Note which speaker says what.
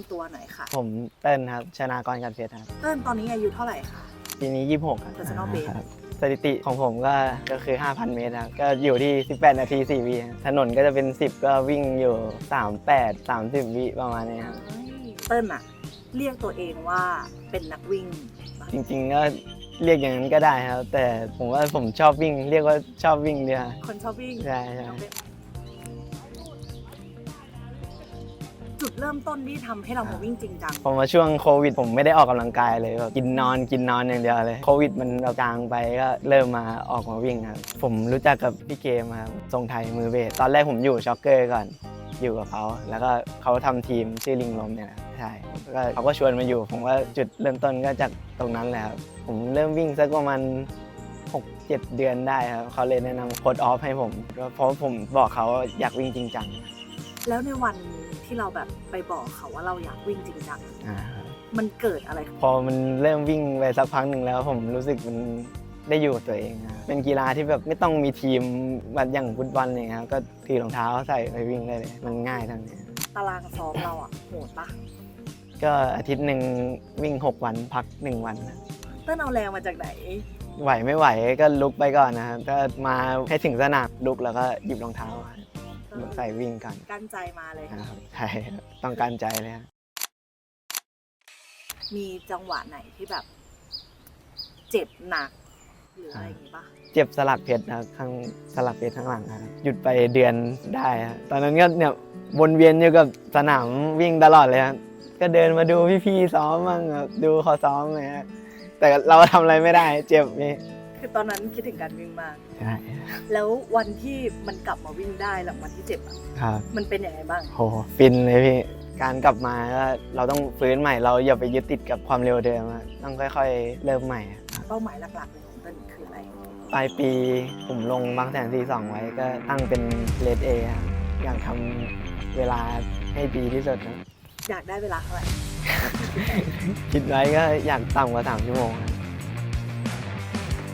Speaker 1: ำตัวหน่อยค่ะ
Speaker 2: ผมเติ้ลครับ ชนากรกันเพชรครับ
Speaker 1: เติ้ลตอนนี้อายุเท่าไหร่คะ
Speaker 2: ปีนี้ 26 ครับ
Speaker 1: Personal best
Speaker 2: ครับสถิติของผมก็ก็คือ 5,000 เมตรครับ ก็อยู่ที่ 18 นาที 4 วิครับถนนก็จะเป็น 10 ก็วิ่งอยู่ 38 30 วิประมาณนี้ครับ
Speaker 1: เติ้ลอะเรียกตัวเองว่าเป็นนักวิ่งปะ
Speaker 2: จริงๆก็เรียกอย่างนั้นก็ได้ครับ แต่ผมว่าผมชอบวิ่ง เรียกว่าชอบวิ่งดีกว่า
Speaker 1: คนชอบวิ่ง
Speaker 2: ใช่ใช่
Speaker 1: จุดเริ่มต้นที่ทำให้เรามาวิ่งจริงจัง
Speaker 2: พอมาช่วงโควิด ผมไม่ได้ออกกำลังกายเลยแบบกินนอนกินนอนอย่างเดียวเลยโควิดมันเราจางไปก็เริ่มมาออกมาวิ่งครับผมรู้จักกับพี่เกมครับทรงไทยมือเบสตอนแรกผมอยู่ช็อกเกอร์ก่อนอยู่กับเขาแล้วก็เขาทำทีมชื่อลิงลมเนี่ยนะใช่ก็เขาก็ชวนมาอยู่ ผมว่าจุดเริ่มต้นก็จากตรงนั้นแหละครับผมเริ่มวิ่งสักประมาณ6 7เดือนได้ครับเขาเลยแนะนำโค้ดออฟให้ผมก็เพราะผมบอกเขาว่าอยากวิ่งจริงจัง
Speaker 1: แล้วในวัน ที่เราแบบไปบอกเขาว่าเราอยากวิ่งจริงจัง
Speaker 2: อ่า
Speaker 1: มันเกิดอะไร
Speaker 2: พอมันเริ่มวิ่งไปสักพักหนึ่งแล้ว ผมรู้สึกมันได้อยู่กับตัวเองครับเป็นกีฬาที่แบบไม่ต้องมีทีมแบบอย่างฟุตบอลเนี่ยครับก็ถือรองเท้าใส่ไปวิ่งได้เลย มันง่ายทั้งนี้
Speaker 1: ตารางซ้อมเราอะโหดปะ
Speaker 2: ก็อาทิตย์หนึ่งวิ่ง 6 วันพัก 1 วันนะ
Speaker 1: เติ้ลเอาแรงมาจากไหน
Speaker 2: ไหวไม่ไหวก็ลุกไปก่อนนะครับถ้ามาให้ถึงสนามลุกแล้วก็หยิบรองเท้า ใส่วิ่งกัน
Speaker 1: กั้นใจมาเลย
Speaker 2: นะครับใช่ครับต้องการใจเลยครับ
Speaker 1: มีจังหวะไหนที่แบบ เจ็บหนัก หรืออะไรอย่างงี้ปะ
Speaker 2: เจ็บสลักเพชรนะครับข้างสลักเพชรข้างหลังครับหยุดไปเดือนได้ครับตอนนั้นก็เนี่ยวนเวียนอยู่กับสนามวิ่งตลอดเลยครับก็เดินมาดูพี่ๆซ้อมบ้างครับดูเขาซ้อมเลยครับแต่เราทำอะไรไม่ได้ เจ็บนี่
Speaker 1: คือตอนนั้นคิดถึงการวิ่งมาก
Speaker 2: ใช่
Speaker 1: แล้ววันที่มันกลับมาวิ่งได้หลังวันที่เจ็บอะ
Speaker 2: ครับ
Speaker 1: มันเป็นยังไงบ้าง
Speaker 2: โหฟินเลยพี่ การกลับมาก็เราต้องฟื้นใหม่ เราอย่าไปยึดติดกับความเร็วเดิมอะต้องค่อย ๆ เริ่มใหม่ครับ
Speaker 1: เป้าหมายหลักๆเลยของเติ้ลคืออะไร
Speaker 2: ปลายปีผมลงบางแสนสี่สองไว้ก็ตั้งเป็นเลดเออยากทำเวลาให้ดีที่สุดครับ
Speaker 1: อยากได้เวลาเท่าไหร่
Speaker 2: คิดไว้ก็อยากต่ำกว่าสามชั่วโมงครับ